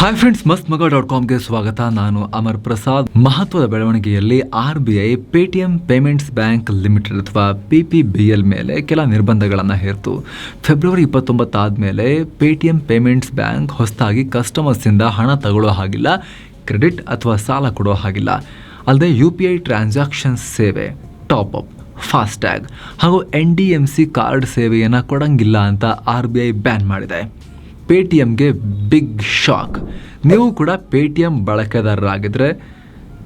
Hi friends ಮಸ್ತ್ ಮಗ dot ಕಾಮ್ಗೆ ಸ್ವಾಗತ. ನಾನು ಅಮರ್ ಪ್ರಸಾದ್. ಮಹತ್ವದ ಬೆಳವಣಿಗೆಯಲ್ಲಿ R B I Paytm payments bank limited ಅಥವಾ ಪಿ ಪಿ ಬಿ ಎಲ್ ಮೇಲೆ ಕೆಲ ನಿರ್ಬಂಧಗಳನ್ನು ಹೇರ್ತು. ಫೆಬ್ರವರಿ ಇಪ್ಪತ್ತೊಂಬತ್ತಾದಮೇಲೆ ಪೇಟಿಎಂ ಪೇಮೆಂಟ್ಸ್ ಬ್ಯಾಂಕ್ ಹೊಸದಾಗಿ ಕಸ್ಟಮರ್ಸಿಂದ ಹಣ ತಗೊಳ್ಳೋ ಹಾಗಿಲ್ಲ ಕ್ರೆಡಿಟ್ ಅಥವಾ ಸಾಲ ಕೊಡೋ ಹಾಗಿಲ್ಲ. ಅಲ್ಲದೆ ಯು ಪಿ ಐ ಟ್ರಾನ್ಸಾಕ್ಷನ್ಸ್ ಸೇವೆ ಟಾಪ್ ಅಪ್ ಫಾಸ್ಟ್ಯಾಗ್ ಹಾಗೂ N D M C card ಸೇವೆಯನ್ನು ಕೊಡಂಗಿಲ್ಲ ಅಂತ ಆರ್ ಬಿ ಐ ಬ್ಯಾನ್ ಮಾಡಿದೆ. ಪೇಟಿಎಮ್ಗೆ ಬಿಗ್ ಶಾಕ್. ನೀವು ಕೂಡ ಪೇಟಿಎಮ್ ಬಳಕೆದಾರರಾಗಿದ್ದರೆ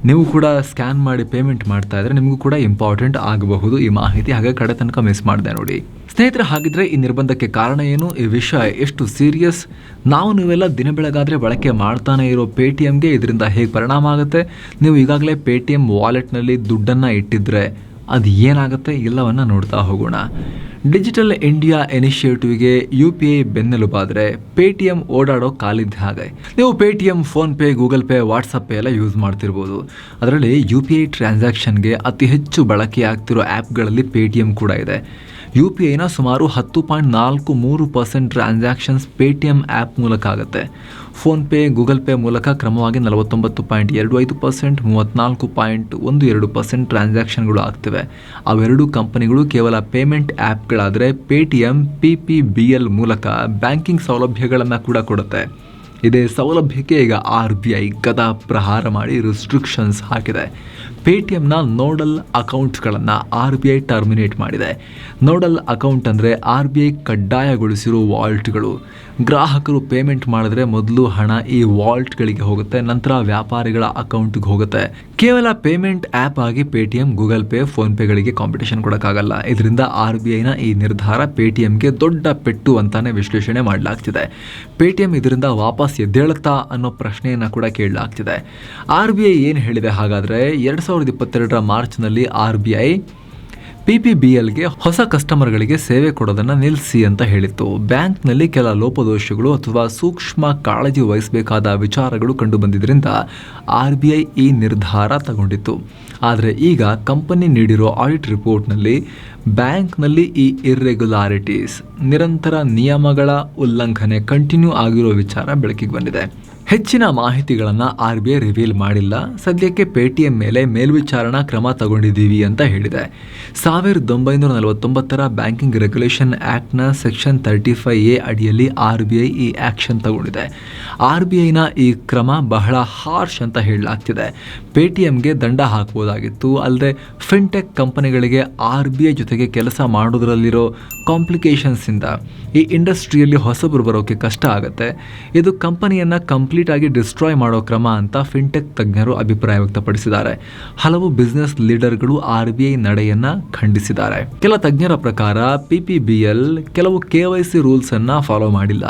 ನೀವು ಕೂಡ ಸ್ಕ್ಯಾನ್ ಮಾಡಿ ಪೇಮೆಂಟ್ ಮಾಡ್ತಾ ಇದ್ರೆ ನಿಮಗೂ ಕೂಡ ಇಂಪಾರ್ಟೆಂಟ್ ಆಗಬಹುದು ಈ ಮಾಹಿತಿ. ಹಾಗೆ ಕಡೆ ತನಕ ಮಿಸ್ ಮಾಡಿದೆ ನೋಡಿ. ಸ್ನೇಹಿತರೆ, ಹಾಗಿದ್ರೆ ಈ ನಿರ್ಬಂಧಕ್ಕೆ ಕಾರಣ ಏನು? ಈ ವಿಷಯ ಎಷ್ಟು ಸೀರಿಯಸ್? ನಾವು ನೀವೆಲ್ಲ ದಿನ ಬೆಳಗಾದರೆ ಬಳಕೆ ಮಾಡ್ತಾನೆ ಇರೋ ಪೇ ಟಿ ಇದರಿಂದ ಹೇಗೆ ಪರಿಣಾಮ ಆಗುತ್ತೆ? ನೀವು ಈಗಾಗಲೇ ಪೇ ಟಿ ಎಂ ವಾಲೆಟ್ನಲ್ಲಿ ದುಡ್ಡನ್ನು ಇಟ್ಟಿದ್ರೆ ಅದು ಏನಾಗುತ್ತೆ ಎಲ್ಲವನ್ನು ನೋಡ್ತಾ ಹೋಗೋಣ. ಡಿಜಿಟಲ್ ಇಂಡಿಯಾ ಇನಿಷಿಯೇಟಿವ್ಗೆ ಯು ಪಿ ಐ ಬೆನ್ನೆಲುಬಾದರೆ ಪೇ ಟಿ ಎಂ ಓಡಾಡೋ ಕಾಲಿದ್ದ ಹಾಗೆ. ನೀವು Paytm, PhonePe, Google Pay WhatsApp Pay ಎಲ್ಲ ಯೂಸ್ ಮಾಡ್ತಿರ್ಬೋದು. ಅದರಲ್ಲಿ ಯು ಪಿ ಐ ಟ್ರಾನ್ಸಾಕ್ಷನ್ಗೆ ಅತಿ ಹೆಚ್ಚು ಬಳಕೆಯಾಗ್ತಿರೋ ಆ್ಯಪ್ಗಳಲ್ಲಿ ಪೇಟಿಎಂ ಕೂಡ ಇದೆ. ಯು ಪಿ ಐನ ಸುಮಾರು ಹತ್ತು ಪಾಯಿಂಟ್ ನಾಲ್ಕು ಮೂರು percent transactions Paytm app ಮೂಲಕ ಆಗುತ್ತೆ. ಫೋನ್ಪೇ, ಗೂಗಲ್ ಪೇ ಮೂಲಕ ಕ್ರಮವಾಗಿ ನಲವತ್ತೊಂಬತ್ತು ಪಾಯಿಂಟ್ ಎರಡು ಐದು ಪರ್ಸೆಂಟ್ ಮೂವತ್ತ್ನಾಲ್ಕು ಪಾಯಿಂಟ್ ಒಂದು ಎರಡು ಪರ್ಸೆಂಟ್ ಟ್ರಾನ್ಸಾಕ್ಷನ್ಗಳು ಆಗ್ತಿವೆ. ಅವೆರಡು ಕಂಪನಿಗಳು ಕೇವಲ payment ಆ್ಯಪ್ಗಳಾದರೆ Paytm P P B L ಮೂಲಕ ಬ್ಯಾಂಕಿಂಗ್ ಸೌಲಭ್ಯಗಳನ್ನು ಕೂಡ ಕೊಡುತ್ತೆ. ಇದೇ ಸೌಲಭ್ಯಕ್ಕೆ ಈಗ ಆರ್ ಬಿ ಐ ಗದಾ ಪ್ರಹಾರ ಮಾಡಿ ರಿಸ್ಟ್ರಿಕ್ಷನ್ಸ್ ಹಾಕಿದೆ. ಪೇಟಿಎಮ್ನ ನೋಡಲ್ ಅಕೌಂಟ್ಗಳನ್ನು ಆರ್ ಬಿ ಐ ಟರ್ಮಿನೇಟ್ ಮಾಡಿದೆ. ನೋಡಲ್ ಅಕೌಂಟ್ ಅಂದರೆ ಆರ್ ಬಿ ಐ ಕಡ್ಡಾಯಗೊಳಿಸಿರೋ ವಾಲ್ಟ್ಗಳು. ಗ್ರಾಹಕರು ಪೇಮೆಂಟ್ ಮಾಡಿದ್ರೆ ಮೊದಲು ಹಣ ಈ ವಾಲ್ಟ್ಗಳಿಗೆ ಹೋಗುತ್ತೆ, ನಂತರ ವ್ಯಾಪಾರಿಗಳ ಅಕೌಂಟ್ಗೆ ಹೋಗುತ್ತೆ. ಕೇವಲ ಪೇಮೆಂಟ್ ಆ್ಯಪ್ ಆಗಿ ಪೇಟಿಎಂ, ಗೂಗಲ್ ಪೇ, ಫೋನ್ಪೇಗಳಿಗೆ ಕಾಂಪಿಟೇಷನ್ ಕೊಡೋಕ್ಕಾಗಲ್ಲ. ಇದರಿಂದ ಆರ್ ಬಿ ಐನ ಈ ನಿರ್ಧಾರ ಪೇಟಿಎಂಗೆ ದೊಡ್ಡ ಪೆಟ್ಟು ಅಂತಾನೆ ವಿಶ್ಲೇಷಣೆ ಮಾಡಲಾಗ್ತಿದೆ. ಪೇಟಿಎಂ ಇದರಿಂದ ವಾಪಸ್ ಎದ್ದೇಳುತ್ತಾ ಅನ್ನೋ ಪ್ರಶ್ನೆಯನ್ನು ಕೂಡ ಕೇಳಲಾಗ್ತಿದೆ. ಆರ್ ಬಿ ಐ ಏನು ಹೇಳಿದೆ ಹಾಗಾದರೆ ಎರಡು ಇಪ್ಪತ್ತೆರಡರ ಮಾರ್ಚ್ನಲ್ಲಿ R B I P P B ಎಲ್ಗೆ ಹೊಸ ಕಸ್ಟಮರ್ಗಳಿಗೆ ಸೇವೆ ಕೊಡೋದನ್ನು ನಿಲ್ಲಿಸಿ ಅಂತ ಹೇಳಿತ್ತು. ಬ್ಯಾಂಕ್ನಲ್ಲಿ ಕೆಲ ಲೋಪದೋಷಗಳು ಅಥವಾ ಸೂಕ್ಷ್ಮ ಕಾಳಜಿ ವಹಿಸಬೇಕಾದ ವಿಚಾರಗಳು ಕಂಡುಬಂದಿದ್ದರಿಂದ ಆರ್ ಬಿ ಐ ಈ ನಿರ್ಧಾರ ತಗೊಂಡಿತ್ತು. ಆದರೆ ಈಗ ಕಂಪನಿ ನೀಡಿರೋ ಆಡಿಟ್ ರಿಪೋರ್ಟ್ನಲ್ಲಿ ಬ್ಯಾಂಕ್ನಲ್ಲಿ ಈ ಇರ್ರೆಗ್ಯುಲಾರಿಟೀಸ್ ನಿರಂತರ ನಿಯಮಗಳ ಉಲ್ಲಂಘನೆ ಕಂಟಿನ್ಯೂ ಆಗಿರೋ ವಿಚಾರ ಬೆಳಕಿಗೆ ಬಂದಿದೆ. ಹೆಚ್ಚಿನ ಮಾಹಿತಿಗಳನ್ನು ಆರ್ ಬಿ ಐ ರಿವೀಲ್ ಮಾಡಿಲ್ಲ. ಸದ್ಯಕ್ಕೆ ಪೇಟಿಎಂ ಮೇಲೆ ಮೇಲ್ವಿಚಾರಣಾ ಕ್ರಮ ತಗೊಂಡಿದ್ದೀವಿ ಅಂತ ಹೇಳಿದೆ. ಸಾವಿರದ ಒಂಬೈನೂರ ನಲವತ್ತೊಂಬತ್ತರ ಬ್ಯಾಂಕಿಂಗ್ ರೆಗ್ಯುಲೇಷನ್ ಆ್ಯಕ್ಟ್ನ ಸೆಕ್ಷನ್ ತರ್ಟಿ ಫೈವ್ ಎ ಅಡಿಯಲ್ಲಿ ಆರ್ ಬಿ ಐ ಈ ಆ್ಯಕ್ಷನ್ ತಗೊಂಡಿದೆ. ಆರ್ ಬಿ ಐನ ಈ ಕ್ರಮ ಬಹಳ ಹಾರ್ಶ್ ಅಂತ ಹೇಳಲಾಗ್ತಿದೆ. ಪೇಟಿಎಂಗೆ ದಂಡ ಹಾಕ್ಬೋದಾಗಿತ್ತು ಅಲ್ಲದೆ ಫಿನ್ಟೆಕ್ ಕಂಪನಿಗಳಿಗೆ ಆರ್ ಬಿ ಐ ಜೊತೆಗೆ ಕೆಲಸ ಮಾಡೋದರಲ್ಲಿರೋ ಕಾಂಪ್ಲಿಕೇಶನ್ಸಿಂದ ಈ ಇಂಡಸ್ಟ್ರಿಯಲ್ಲಿ ಹೊಸಬರು ಬರೋಕ್ಕೆ ಕಷ್ಟ ಆಗುತ್ತೆ. ಇದು ಕಂಪನಿಯನ್ನು ಕಂಪ್ಲೀಟಾಗಿ ಡಿಸ್ಟ್ರಾಯ್ ಮಾಡೋ ಕ್ರಮ ಅಂತ ಫಿನ್ಟೆಕ್ ತಜ್ಞರು ಅಭಿಪ್ರಾಯ ವ್ಯಕ್ತಪಡಿಸಿದ್ದಾರೆ. ಹಲವು ಬಿಸ್ನೆಸ್ ಲೀಡರ್ಗಳು ಆರ್ ಬಿ ಐ ನಡೆಯನ್ನು ಖಂಡಿಸಿದ್ದಾರೆ. ಕೆಲ ತಜ್ಞರ ಪ್ರಕಾರ ಪಿ ಪಿ ಬಿ ಎಲ್ ಕೆಲವು ಕೆ ವೈ ಸಿ ರೂಲ್ಸನ್ನು ಫಾಲೋ ಮಾಡಿಲ್ಲ.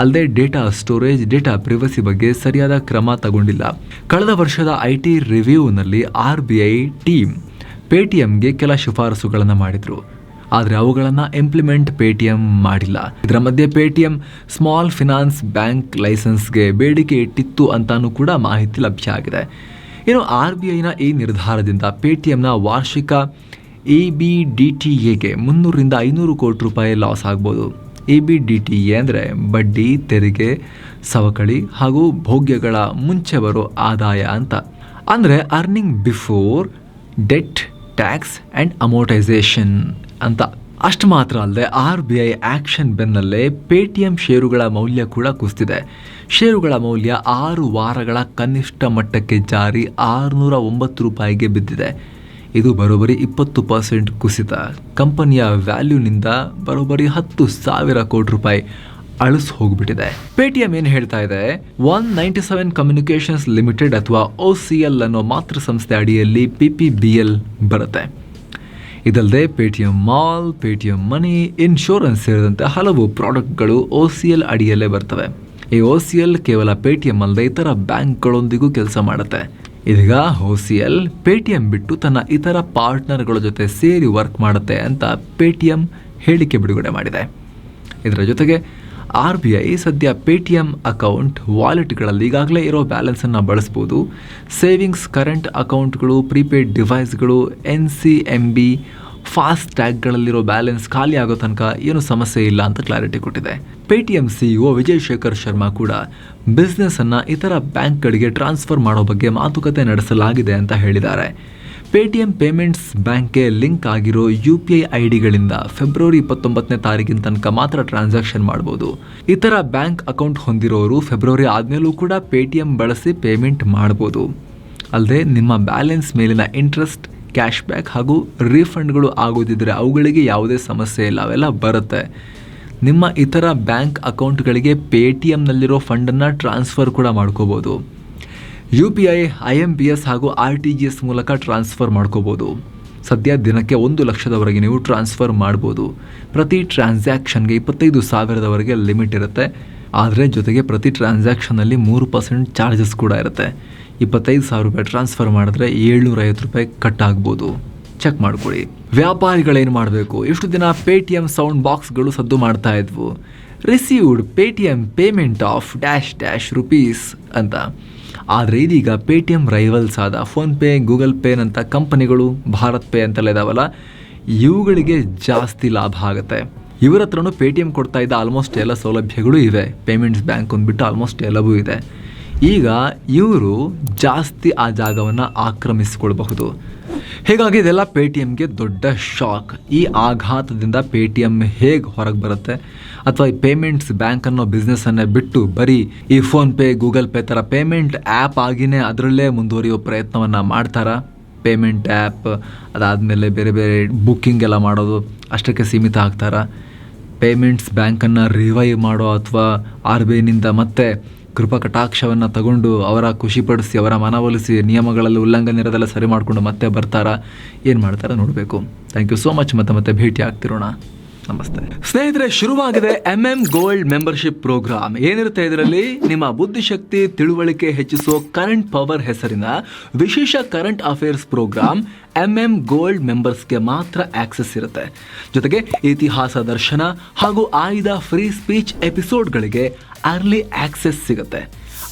ಅಲ್ಲದೆ ಡೇಟಾ ಸ್ಟೋರೇಜ್, ಡೇಟಾ ಪ್ರಿವಸಿ ಬಗ್ಗೆ ಸರಿಯಾದ ಕ್ರಮ ತಗೊಂಡಿಲ್ಲ. ಕಳೆದ ವರ್ಷದ ಐ ಟಿ ರಿವ್ಯೂನಲ್ಲಿ ಆರ್ ಬಿ ಐ ಟೀಮ್ ಪೇಟಿಎಂಗೆ ಕೆಲ ಶಿಫಾರಸುಗಳನ್ನು ಮಾಡಿದರು. ಆದರೆ ಅವುಗಳನ್ನು ಇಂಪ್ಲಿಮೆಂಟ್ ಪೇಟಿಎಂ ಮಾಡಿಲ್ಲ. ಇದರ ಮಧ್ಯೆ ಪೇಟಿಎಂ ಸ್ಮಾಲ್ ಫಿನಾನ್ಸ್ ಬ್ಯಾಂಕ್ ಲೈಸೆನ್ಸ್ಗೆ ಬೇಡಿಕೆ ಇಟ್ಟಿತ್ತು ಅಂತಾನೂ ಕೂಡ ಮಾಹಿತಿ ಲಭ್ಯ ಆಗಿದೆ. ಇನ್ನು ಆರ್ ಬಿ ಐನ ಈ ನಿರ್ಧಾರದಿಂದ ಪೇಟಿಎಂನ ವಾರ್ಷಿಕ ಎ ಬಿ ಡಿ ಟಿ ಎಗೆ ಮುನ್ನೂರರಿಂದ ಐನೂರು ಕೋಟಿ ರೂಪಾಯಿ ಲಾಸ್ ಆಗ್ಬೋದು. E B D T A ಅಂದರೆ ಬಡ್ಡಿ, ತೆರಿಗೆ, ಸವಕಳಿ ಹಾಗೂ ಭೋಗ್ಯಗಳ ಮುಂಚೆ ಬರೋ ಆದಾಯ ಅಂತ. ಅಂದರೆ earning before debt tax and amortisation ಅಂತ. ಅಷ್ಟು ಮಾತ್ರ ಅಲ್ಲದೆ ಆರ್ ಬಿ ಐ ಆ್ಯಕ್ಷನ್ ಬೆನ್ನಲ್ಲೇ ಪೇಟಿಎಂ ಷೇರುಗಳ ಮೌಲ್ಯ ಕೂಡ ಕುಸಿದಿದೆ ಷೇರುಗಳ ಮೌಲ್ಯ ಆರು ವಾರಗಳ ಕನಿಷ್ಠ ಮಟ್ಟಕ್ಕೆ ಜಾರಿ ಆರುನೂರ ಒಂಬತ್ತು ರೂಪಾಯಿಗೆ ಬಿದ್ದಿದೆ. ಇದು ಬರೋಬರಿ ಇಪ್ಪತ್ತು ಪರ್ಸೆಂಟ್ ಕುಸಿತ. ಕಂಪನಿಯ ವ್ಯಾಲ್ಯೂನಿಂದ ಬರೋಬರಿ ಹತ್ತು ಸಾವಿರ ಕೋಟಿ ರೂಪಾಯಿ ಅಳಿಸ್ ಹೋಗ್ಬಿಟ್ಟಿದೆ. ಪೇಟಿಎಂ ಏನು ಹೇಳ್ತಾ ಇದೆ? One ninety seven communications limited ಅಥವಾ ಒ ಸಿ ಎಲ್ ಅನ್ನೋ ಮಾತೃ ಸಂಸ್ಥೆ ಅಡಿಯಲ್ಲಿ ಪಿ ಪಿ ಬಿ ಎಲ್ ಬರುತ್ತೆ. ಇದಲ್ಲದೆ Paytm mall Paytm money insurance ಸೇರಿದಂತೆ ಹಲವು ಪ್ರಾಡಕ್ಟ್ಗಳು ಒ ಸಿ ಎಲ್ ಅಡಿಯಲ್ಲೇ ಬರ್ತವೆ. ಈ ಒ ಸಿ ಎಲ್ ಕೇವಲ ಪೇಟಿಎಂ ಅಲ್ಲದೆ ಇತರ ಬ್ಯಾಂಕ್ಗಳೊಂದಿಗೂ ಕೆಲಸ ಮಾಡುತ್ತೆ. ಇದೀಗ ಹೋಸಿಯಲ್ ಪೇಟಿಎಂ ಬಿಟ್ಟು ತನ್ನ ಇತರ ಪಾರ್ಟ್ನರ್ಗಳ ಜೊತೆ ಸೇರಿ ವರ್ಕ್ ಮಾಡುತ್ತೆ ಅಂತ ಪೇಟಿಎಂ ಹೇಳಿಕೆ ಬಿಡುಗಡೆ ಮಾಡಿದೆ. ಇದರ ಜೊತೆಗೆ ಆರ್ ಬಿ ಐ ಸದ್ಯ ಪೇಟಿಎಂ ಅಕೌಂಟ್ ವಾಲೆಟ್ಗಳಲ್ಲಿ ಈಗಾಗಲೇ ಇರೋ ಬ್ಯಾಲೆನ್ಸನ್ನು ಬಳಸ್ಬೋದು. ಸೇವಿಂಗ್ಸ್ ಕರೆಂಟ್ ಅಕೌಂಟ್ಗಳು ಪ್ರೀಪೇಯ್ಡ್ ಡಿವೈಸ್ಗಳು, N C M B fast ಟ್ಯಾಗ್ಗಳಲ್ಲಿರೋ ಬ್ಯಾಲೆನ್ಸ್ ಖಾಲಿ ಆಗೋ ತನಕ ಏನು ಸಮಸ್ಯೆ ಇಲ್ಲ ಅಂತ ಕ್ಲಾರಿಟಿ ಕೊಟ್ಟಿದೆ. ಪೇಟಿಎಂ ಸಿಇಒ ವಿಜಯ್ ಶೇಖರ್ ಶರ್ಮಾ ಕೂಡ ಬಿಸ್ನೆಸ್ ಅನ್ನ ಇತರ ಬ್ಯಾಂಕ್ಗಳಿಗೆ ಟ್ರಾನ್ಸ್ಫರ್ ಮಾಡೋ ಬಗ್ಗೆ ಮಾತುಕತೆ ನಡೆಸಲಾಗಿದೆ ಅಂತ ಹೇಳಿದ್ದಾರೆ. ಪೇಟಿಎಂ ಪೇಮೆಂಟ್ಸ್ ಬ್ಯಾಂಕ್ಗೆ ಲಿಂಕ್ ಆಗಿರೋ ಯು ಪಿ ಐ ಐ ಡಿಗಳಿಂದ ಫೆಬ್ರವರಿ ಇಪ್ಪತ್ತೊಂಬತ್ತನೇ ತಾರೀಕಿನ ತನಕ ಮಾತ್ರ ಟ್ರಾನ್ಸಾಕ್ಷನ್ ಮಾಡ್ಬೋದು. ಇತರ ಬ್ಯಾಂಕ್ ಅಕೌಂಟ್ ಹೊಂದಿರೋರು ಫೆಬ್ರವರಿ ಆದಮೇಲೂ ಕೂಡ ಪೇಟಿಎಂ ಬಳಸಿ ಪೇಮೆಂಟ್ ಮಾಡ್ಬೋದು. ಅಲ್ಲದೆ ನಿಮ್ಮ ಬ್ಯಾಲೆನ್ಸ್ ಮೇಲಿನ ಇಂಟ್ರೆಸ್ಟ್ ಕ್ಯಾಶ್ ಬ್ಯಾಕ್ ಹಾಗೂ ರೀಫಂಡ್ಗಳು ಆಗೋದಿದ್ರೆ ಅವುಗಳಿಗೆ ಯಾವುದೇ ಸಮಸ್ಯೆ ಇಲ್ಲ, ಅವೆಲ್ಲ ಬರುತ್ತೆ. ನಿಮ್ಮ ಇತರ ಬ್ಯಾಂಕ್ ಅಕೌಂಟ್ಗಳಿಗೆ ಪೇ ಟಿ ಎಮ್ನಲ್ಲಿರೋ ಫಂಡನ್ನು ಟ್ರಾನ್ಸ್ಫರ್ ಕೂಡ ಮಾಡ್ಕೋಬೋದು. U P I I M P S ಹಾಗೂ ಆರ್ ಟಿ ಜಿ ಎಸ್ ಮೂಲಕ ಟ್ರಾನ್ಸ್ಫರ್ ಮಾಡ್ಕೋಬೋದು. ಸದ್ಯ ದಿನಕ್ಕೆ ಒಂದು ಲಕ್ಷದವರೆಗೆ ನೀವು ಟ್ರಾನ್ಸ್ಫರ್ ಮಾಡ್ಬೋದು. ಪ್ರತಿ ಟ್ರಾನ್ಸಾಕ್ಷನ್ಗೆ ಇಪ್ಪತ್ತೈದು ಸಾವಿರದವರೆಗೆ ಲಿಮಿಟ್ ಇರುತ್ತೆ. ಆದರೆ ಜೊತೆಗೆ ಪ್ರತಿ ಟ್ರಾನ್ಸಾಕ್ಷನಲ್ಲಿ ಮೂರು ಪರ್ಸೆಂಟ್ ಚಾರ್ಜಸ್ ಕೂಡ ಇರುತ್ತೆ. ಇಪ್ಪತ್ತೈದು ಸಾವಿರ ರೂಪಾಯಿ ಟ್ರಾನ್ಸ್ಫರ್ ಮಾಡಿದ್ರೆ ಏಳ್ನೂರ ಐವತ್ತು ರೂಪಾಯಿ ಕಟ್ ಆಗ್ಬೋದು ಚೆಕ್ ಮಾಡ್ಕೊಳ್ಳಿ. ವ್ಯಾಪಾರಿಗಳೇನು ಮಾಡಬೇಕು? ಎಷ್ಟು ದಿನ ಪೇ ಟಿ ಎಂ ಸೌಂಡ್ ಬಾಕ್ಸ್ಗಳು ಸದ್ದು ಮಾಡ್ತಾ ಇದ್ವು. Received Paytm payment of dash dash rupees ಅಂತ. ಆದರೆ ಇದೀಗ ಪೇ ಟಿ ಎಂ ರೈವಲ್ಸ್ ಆದ ಫೋನ್ಪೇ ಗೂಗಲ್ ಪೇನಂಥ ಕಂಪನಿಗಳು, ಭಾರತ್ ಪೇ ಅಂತೆಲ್ಲ ಇದಾವಲ್ಲ, ಇವುಗಳಿಗೆ ಜಾಸ್ತಿ ಲಾಭ ಆಗುತ್ತೆ. ಇವರ ಹತ್ರನೂ ಪೇ ಟಿ ಎಂ ಕೊಡ್ತಾ ಇದ್ದ ಆಲ್ಮೋಸ್ಟ್ ಎಲ್ಲ ಸೌಲಭ್ಯಗಳು ಇವೆ. ಪೇಮೆಂಟ್ಸ್ ಬ್ಯಾಂಕ್ ಅಂದ್ಬಿಟ್ಟು ಆಲ್ಮೋಸ್ಟ್ ಎಲ್ಲವೂ ಇದೆ. ಈಗ ಇವರು ಜಾಸ್ತಿ ಆ ಜಾಗವನ್ನು ಆಕ್ರಮಿಸಿಕೊಳ್ಬಹುದು. ಹೀಗಾಗಿ ಇದೆಲ್ಲ ಪೇ ಟಿ ಎಮ್ಗೆ ದೊಡ್ಡ ಶಾಕ್. ಈ ಆಘಾತದಿಂದ ಪೇ ಟಿ ಎಂ ಹೇಗೆ ಹೊರಗೆ ಬರುತ್ತೆ? ಅಥವಾ ಈ ಪೇಮೆಂಟ್ಸ್ ಬ್ಯಾಂಕ್ ಅನ್ನೋ ಬಿಸ್ನೆಸ್ಸನ್ನೇ ಬಿಟ್ಟು ಬರೀ ಈ ಫೋನ್ಪೇ ಗೂಗಲ್ ಪೇ ಥರ ಪೇಮೆಂಟ್ ಆ್ಯಪ್ ಆಗಿನೇ ಅದರಲ್ಲೇ ಮುಂದುವರಿಯೋ ಪ್ರಯತ್ನವನ್ನು ಮಾಡ್ತಾರಾ? ಪೇಮೆಂಟ್ ಆ್ಯಪ್, ಅದಾದಮೇಲೆ ಬೇರೆ ಬೇರೆ ಬುಕ್ಕಿಂಗ್ ಎಲ್ಲ ಮಾಡೋದು ಅಷ್ಟಕ್ಕೆ ಸೀಮಿತ ಆಗ್ತಾರಾ? ಪೇಮೆಂಟ್ಸ್ ಬ್ಯಾಂಕನ್ನು ರಿವೈವ್ ಮಾಡೋ ಅಥವಾ ಆರ್ ಬಿ ಐನಿಂದ ಮತ್ತೆ ಕೃಪಾ ಕಟಾಕ್ಷವನ್ನು ತಗೊಂಡು ಅವರ ಖುಷಿಪಡಿಸಿ, ಅವರ ಮನವೊಲಿಸಿ ನಿಯಮಗಳಲ್ಲಿ ಉಲ್ಲಂಘನೆ ಇರೋದೆಲ್ಲ ಸರಿ ಮಾಡಿಕೊಂಡು ಮತ್ತೆ ಬರ್ತಾರಾ? ಏನು ಮಾಡ್ತಾರಾ ನೋಡಬೇಕು. ಥ್ಯಾಂಕ್ ಯು ಸೋ ಮಚ್ ಮತ್ತೆ ಮತ್ತೆ ಭೇಟಿ ಆಗ್ತಿರೋಣ ನಮಸ್ತೆ. ಸ್ನೇಹಿತರೆ, ಶುರುವಾಗಿದೆ M M gold membership programme ಏನಿರುತ್ತೆ ಇದರಲ್ಲಿ? ನಿಮ್ಮ ಬುದ್ಧಿಶಕ್ತಿ, ತಿಳುವಳಿಕೆ ಹೆಚ್ಚಿಸೋ ಕರೆಂಟ್ ಪವರ್ ಹೆಸರಿನ ವಿಶೇಷ current affairs program M M gold ಮೆಂಬರ್ಸ್ಗೆ ಮಾತ್ರ ಆಕ್ಸೆಸ್ ಇರುತ್ತೆ. ಜೊತೆಗೆ ಇತಿಹಾಸ ದರ್ಶನ ಹಾಗೂ ಆಯ್ದ ಫ್ರೀ ಸ್ಪೀಚ್ ಎಪಿಸೋಡ್ಗಳಿಗೆ ಅರ್ಲಿ ಆಕ್ಸೆಸ್ ಸಿಗುತ್ತೆ.